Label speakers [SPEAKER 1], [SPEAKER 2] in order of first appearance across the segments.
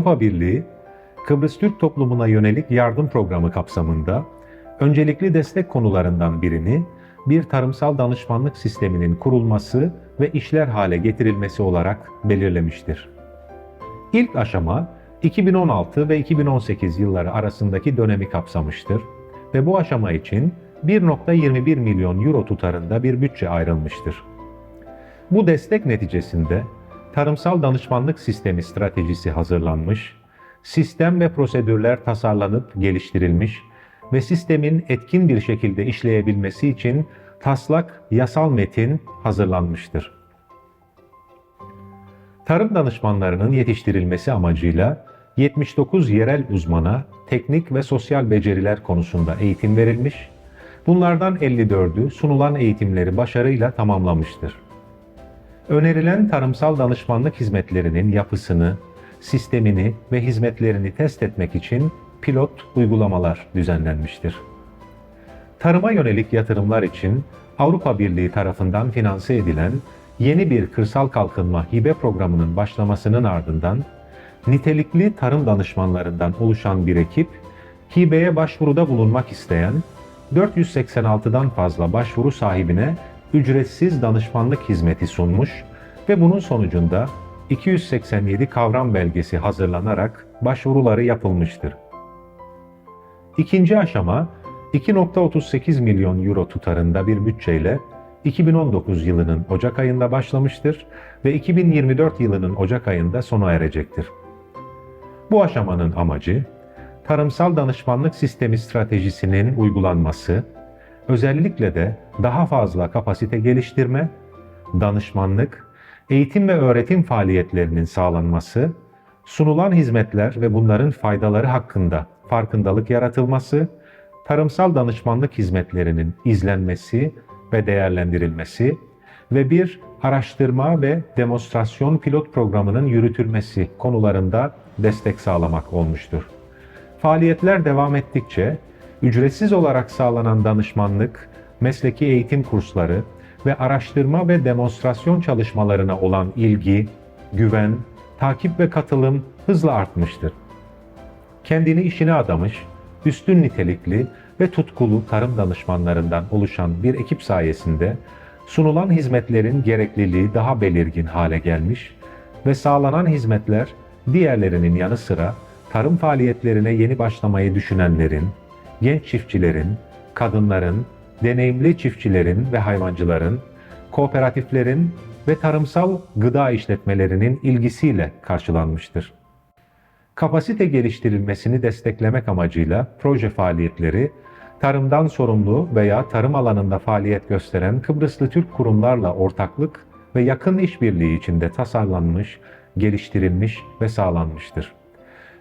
[SPEAKER 1] Avrupa Birliği, Kıbrıs Türk toplumuna yönelik yardım programı kapsamında öncelikli destek konularından birini bir tarımsal danışmanlık sisteminin kurulması ve işler hale getirilmesi olarak belirlemiştir. İlk aşama 2016 ve 2018 yılları arasındaki dönemi kapsamıştır ve bu aşama için 1.21 milyon euro tutarında bir bütçe ayrılmıştır. Bu destek neticesinde tarımsal danışmanlık sistemi stratejisi hazırlanmış, sistem ve prosedürler tasarlanıp geliştirilmiş ve sistemin etkin bir şekilde işleyebilmesi için taslak yasal metin hazırlanmıştır. Tarım danışmanlarının yetiştirilmesi amacıyla 79 yerel uzmana teknik ve sosyal beceriler konusunda eğitim verilmiş, bunlardan 54'ü sunulan eğitimleri başarıyla tamamlamıştır. Önerilen tarımsal danışmanlık hizmetlerinin yapısını, sistemini ve hizmetlerini test etmek için pilot uygulamalar düzenlenmiştir. Tarıma yönelik yatırımlar için Avrupa Birliği tarafından finanse edilen yeni bir kırsal kalkınma hibe programının başlamasının ardından nitelikli tarım danışmanlarından oluşan bir ekip hibeye başvuruda bulunmak isteyen 486'dan fazla başvuru sahibine ücretsiz danışmanlık hizmeti sunmuş ve bunun sonucunda 287 kavram belgesi hazırlanarak başvuruları yapılmıştır. İkinci aşama 2.38 milyon euro tutarında bir bütçeyle 2019 yılının Ocak ayında başlamıştır ve 2024 yılının Ocak ayında sona erecektir. Bu aşamanın amacı, tarımsal danışmanlık sistemi stratejisinin uygulanması, özellikle de daha fazla kapasite geliştirme, danışmanlık, eğitim ve öğretim faaliyetlerinin sağlanması, sunulan hizmetler ve bunların faydaları hakkında farkındalık yaratılması, tarımsal danışmanlık hizmetlerinin izlenmesi ve değerlendirilmesi ve bir araştırma ve demonstrasyon pilot programının yürütülmesi konularında destek sağlamak olmuştur. Faaliyetler devam ettikçe ücretsiz olarak sağlanan danışmanlık, mesleki eğitim kursları ve araştırma ve demonstrasyon çalışmalarına olan ilgi, güven, takip ve katılım hızla artmıştır. Kendini işine adamış, üstün nitelikli ve tutkulu tarım danışmanlarından oluşan bir ekip sayesinde sunulan hizmetlerin gerekliliği daha belirgin hale gelmiş ve sağlanan hizmetler diğerlerinin yanı sıra tarım faaliyetlerine yeni başlamayı düşünenlerin, genç çiftçilerin, kadınların, deneyimli çiftçilerin ve hayvancıların, kooperatiflerin ve tarımsal gıda işletmelerinin ilgisiyle karşılanmıştır. Kapasite geliştirilmesini desteklemek amacıyla proje faaliyetleri, tarımdan sorumlu veya tarım alanında faaliyet gösteren Kıbrıslı Türk kurumlarla ortaklık ve yakın işbirliği içinde tasarlanmış, geliştirilmiş ve sağlanmıştır.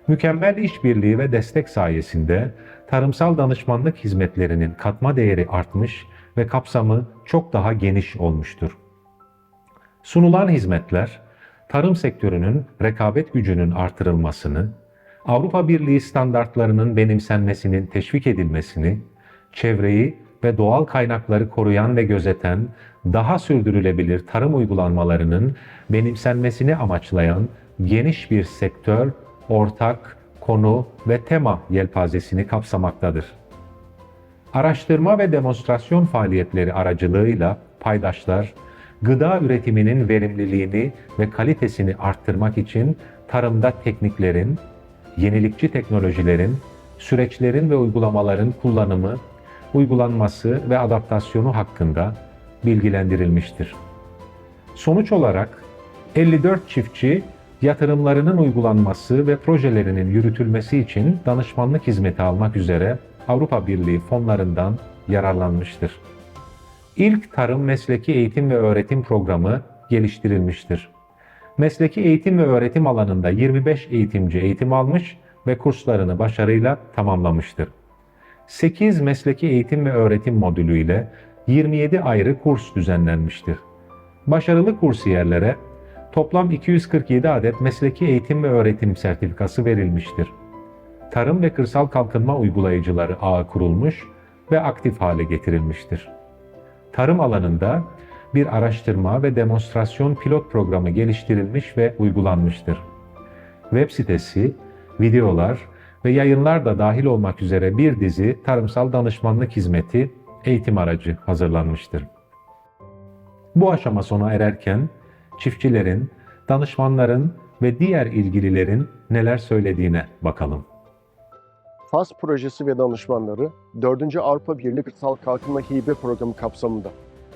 [SPEAKER 1] Mükemmel işbirliği ve destek sayesinde tarımsal danışmanlık hizmetlerinin katma değeri artmış ve kapsamı çok daha geniş olmuştur. Sunulan hizmetler, tarım sektörünün rekabet gücünün artırılmasını, Avrupa Birliği standartlarının benimsenmesinin teşvik edilmesini, çevreyi ve doğal kaynakları koruyan ve gözeten daha sürdürülebilir tarım uygulanmalarının benimsenmesini amaçlayan geniş bir sektör, ortak, konu ve tema yelpazesini kapsamaktadır. Araştırma ve demonstrasyon faaliyetleri aracılığıyla paydaşlar, gıda üretiminin verimliliğini ve kalitesini arttırmak için tarımda tekniklerin, yenilikçi teknolojilerin, süreçlerin ve uygulamaların kullanımı, uygulanması ve adaptasyonu hakkında bilgilendirilmiştir. Sonuç olarak 54 çiftçi yatırımlarının uygulanması ve projelerinin yürütülmesi için danışmanlık hizmeti almak üzere Avrupa Birliği fonlarından yararlanmıştır. İlk tarım mesleki eğitim ve öğretim programı geliştirilmiştir. Mesleki eğitim ve öğretim alanında 25 eğitimci eğitim almış ve kurslarını başarıyla tamamlamıştır. 8 mesleki eğitim ve öğretim modülü ile 27 ayrı kurs düzenlenmiştir. Başarılı kursiyerlere toplam 247 adet mesleki eğitim ve öğretim sertifikası verilmiştir. Tarım ve kırsal kalkınma uygulayıcıları ağı kurulmuş ve aktif hale getirilmiştir. Tarım alanında bir araştırma ve demonstrasyon pilot programı geliştirilmiş ve uygulanmıştır. web sitesi, videolar ve yayınlar da dahil olmak üzere bir dizi tarımsal danışmanlık hizmeti eğitim aracı hazırlanmıştır. Bu aşama sona ererken çiftçilerin, danışmanların ve diğer ilgililerin neler söylediğine bakalım.
[SPEAKER 2] FAS projesi ve danışmanları 4. Avrupa Birliği Kırsal Kalkınma Hibe Programı kapsamında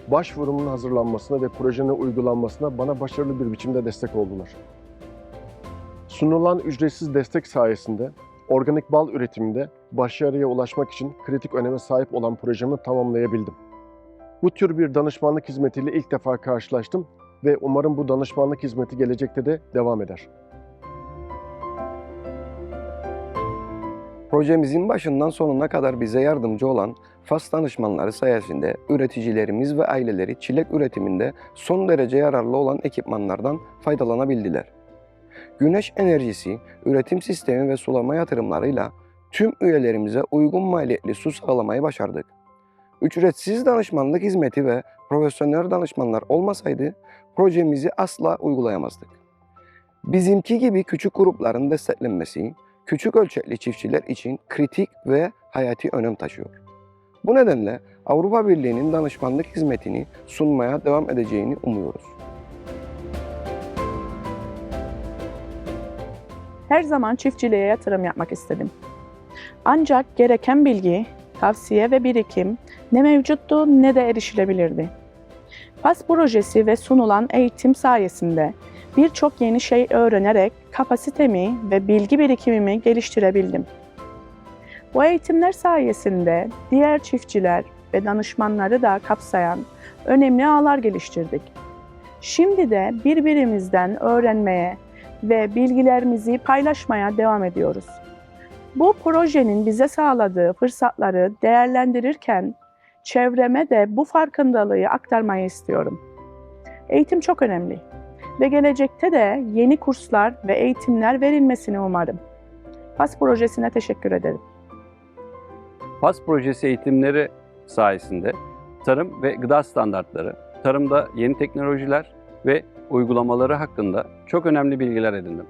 [SPEAKER 2] başvurumun hazırlanmasına ve projenin uygulanmasına bana başarılı bir biçimde destek oldular. Sunulan ücretsiz destek sayesinde organik bal üretiminde başarıya ulaşmak için kritik öneme sahip olan projemi tamamlayabildim. Bu tür bir danışmanlık hizmetiyle ilk defa karşılaştım ve umarım bu danışmanlık hizmeti gelecekte de devam eder.
[SPEAKER 3] Projemizin başından sonuna kadar bize yardımcı olan FAS danışmanları sayesinde üreticilerimiz ve aileleri çilek üretiminde son derece yararlı olan ekipmanlardan faydalanabildiler. Güneş enerjisi, üretim sistemi ve sulama yatırımlarıyla tüm üyelerimize uygun maliyetli su sağlamayı başardık. Ücretsiz danışmanlık hizmeti ve profesyonel danışmanlar olmasaydı projemizi asla uygulayamazdık. Bizimki gibi küçük grupların desteklenmesi, küçük ölçekli çiftçiler için kritik ve hayati önem taşıyor. Bu nedenle Avrupa Birliği'nin danışmanlık hizmetini sunmaya devam edeceğini umuyoruz.
[SPEAKER 4] Her zaman çiftçiliğe yatırım yapmak istedim. Ancak gereken bilgi, tavsiye ve birikim ne mevcuttu ne de erişilebilirdi. PAS projesi ve sunulan eğitim sayesinde birçok yeni şey öğrenerek kapasitemi ve bilgi birikimimi geliştirebildim. Bu eğitimler sayesinde diğer çiftçiler ve danışmanları da kapsayan önemli ağlar geliştirdik. Şimdi de birbirimizden öğrenmeye ve bilgilerimizi paylaşmaya devam ediyoruz. Bu projenin bize sağladığı fırsatları değerlendirirken çevreme de bu farkındalığı aktarmayı istiyorum. Eğitim çok önemli ve gelecekte de yeni kurslar ve eğitimler verilmesini umarım. PAS projesine teşekkür ederim.
[SPEAKER 5] FAS projesi eğitimleri sayesinde tarım ve gıda standartları, tarımda yeni teknolojiler ve uygulamaları hakkında çok önemli bilgiler edindim.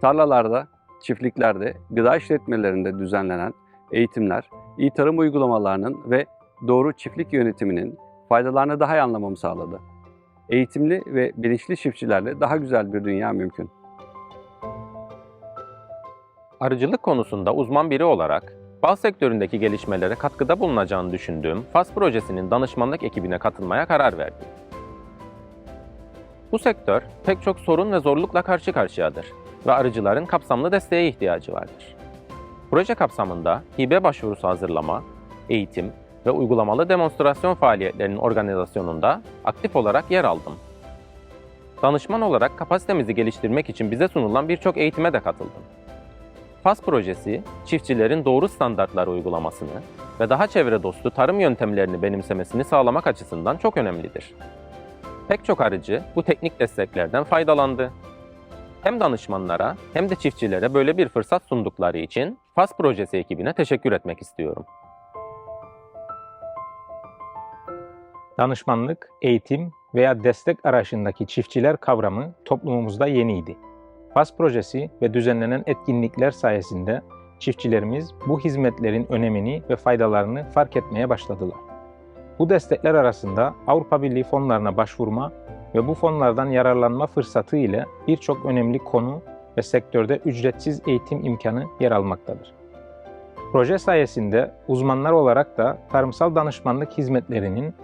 [SPEAKER 5] Tarlalarda, çiftliklerde, gıda işletmelerinde düzenlenen eğitimler, iyi tarım uygulamalarının ve doğru çiftlik yönetiminin faydalarını daha iyi anlamamı sağladı. Eğitimli ve bilinçli çiftçilerle daha güzel bir dünya mümkün.
[SPEAKER 6] Arıcılık konusunda uzman biri olarak bal sektöründeki gelişmelere katkıda bulunacağını düşündüğüm FAS projesinin danışmanlık ekibine katılmaya karar verdim. Bu sektör pek çok sorun ve zorlukla karşı karşıyadır ve arıcıların kapsamlı desteğe ihtiyacı vardır. Proje kapsamında hibe başvurusu hazırlama, eğitim ve uygulamalı demonstrasyon faaliyetlerinin organizasyonunda aktif olarak yer aldım. Danışman olarak kapasitemizi geliştirmek için bize sunulan birçok eğitime de katıldım. FAS projesi, çiftçilerin doğru standartlar uygulamasını ve daha çevre dostu tarım yöntemlerini benimsemesini sağlamak açısından çok önemlidir. Pek çok arıcı bu teknik desteklerden faydalandı. Hem danışmanlara hem de çiftçilere böyle bir fırsat sundukları için FAS projesi ekibine teşekkür etmek istiyorum.
[SPEAKER 7] Danışmanlık, eğitim veya destek arayışındaki çiftçiler kavramı toplumumuzda yeniydi. FAS projesi ve düzenlenen etkinlikler sayesinde çiftçilerimiz bu hizmetlerin önemini ve faydalarını fark etmeye başladılar. Bu destekler arasında Avrupa Birliği fonlarına başvurma ve bu fonlardan yararlanma fırsatı ile birçok önemli konu ve sektörde ücretsiz eğitim imkanı yer almaktadır. Proje sayesinde uzmanlar olarak da tarımsal danışmanlık hizmetlerinin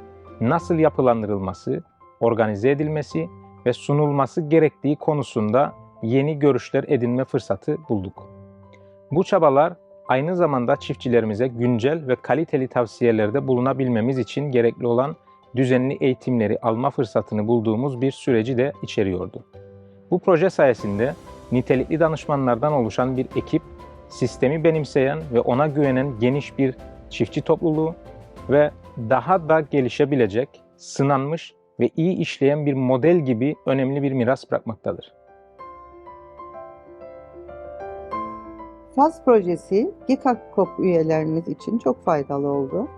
[SPEAKER 7] nasıl yapılandırılması, organize edilmesi ve sunulması gerektiği konusunda yeni görüşler edinme fırsatı bulduk. Bu çabalar aynı zamanda çiftçilerimize güncel ve kaliteli tavsiyelerde bulunabilmemiz için gerekli olan düzenli eğitimleri alma fırsatını bulduğumuz bir süreci de içeriyordu. Bu proje sayesinde nitelikli danışmanlardan oluşan bir ekip, sistemi benimseyen ve ona güvenen geniş bir çiftçi topluluğu ve daha da gelişebilecek, sınanmış ve iyi işleyen bir model gibi önemli bir miras bırakmaktadır.
[SPEAKER 8] FAS projesi GİKAKOP üyelerimiz için çok faydalı oldu.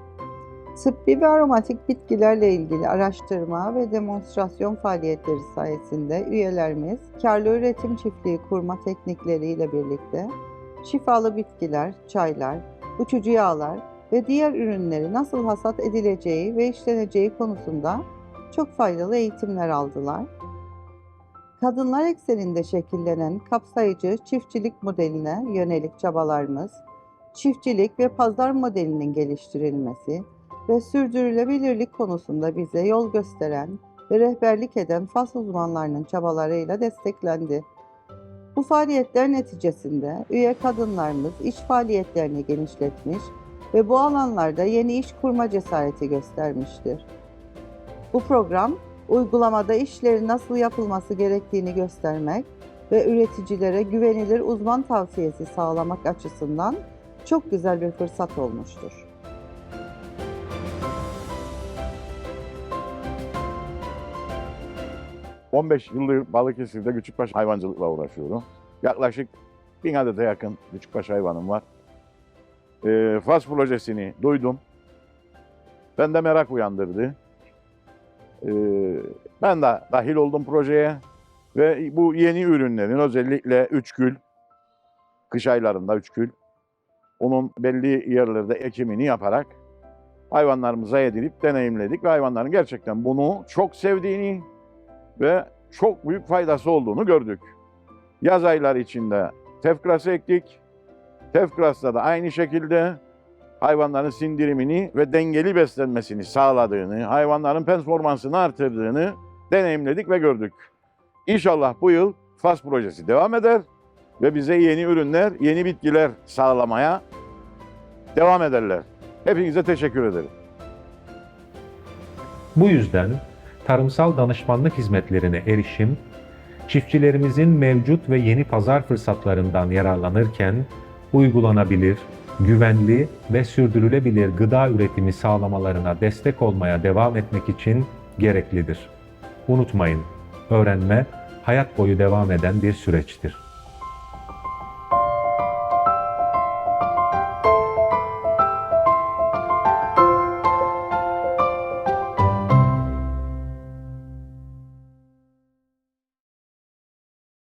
[SPEAKER 8] Tıbbi ve aromatik bitkilerle ilgili araştırma ve demonstrasyon faaliyetleri sayesinde üyelerimiz karlı üretim çiftliği kurma teknikleriyle birlikte şifalı bitkiler, çaylar, uçucu yağlar ve diğer ürünleri nasıl hasat edileceği ve işleneceği konusunda çok faydalı eğitimler aldılar. Kadınlar ekseninde şekillenen kapsayıcı çiftçilik modeline yönelik çabalarımız, çiftçilik ve pazar modelinin geliştirilmesi ve sürdürülebilirlik konusunda bize yol gösteren ve rehberlik eden FAS uzmanlarının çabalarıyla desteklendi. Bu faaliyetler neticesinde üye kadınlarımız iş faaliyetlerini genişletmiş ve bu alanlarda yeni iş kurma cesareti göstermiştir. Bu program, uygulamada işlerin nasıl yapılması gerektiğini göstermek ve üreticilere güvenilir uzman tavsiyesi sağlamak açısından çok güzel bir fırsat olmuştur.
[SPEAKER 9] Hı. 15 yıldır Balıkesir'de küçükbaş hayvancılıkla uğraşıyorum. Yaklaşık bin adete yakın küçükbaş hayvanım var. Ee, FAS projesini duydum. Bende merak uyandırdı. Ee, ben de dahil oldum projeye. Ve bu yeni ürünlerin özellikle üçkül, kış aylarında üçkül, onun belli yerlerde ekimini yaparak hayvanlarımıza yedirip deneyimledik ve hayvanların gerçekten bunu çok sevdiğini ve çok büyük faydası olduğunu gördük. Yaz ayları içinde tefkrası ektik. Tefkras'ta da aynı şekilde hayvanların sindirimini ve dengeli beslenmesini sağladığını, hayvanların performansını artırdığını deneyimledik ve gördük. İnşallah bu yıl FAS projesi devam eder ve bize yeni ürünler, yeni bitkiler sağlamaya devam ederler. Hepinize teşekkür ederim.
[SPEAKER 1] Bu yüzden tarımsal danışmanlık hizmetlerine erişim, çiftçilerimizin mevcut ve yeni pazar fırsatlarından yararlanırken uygulanabilir, güvenli ve sürdürülebilir gıda üretimi sağlamalarına destek olmaya devam etmek için gereklidir. Unutmayın, öğrenme hayat boyu devam eden bir süreçtir.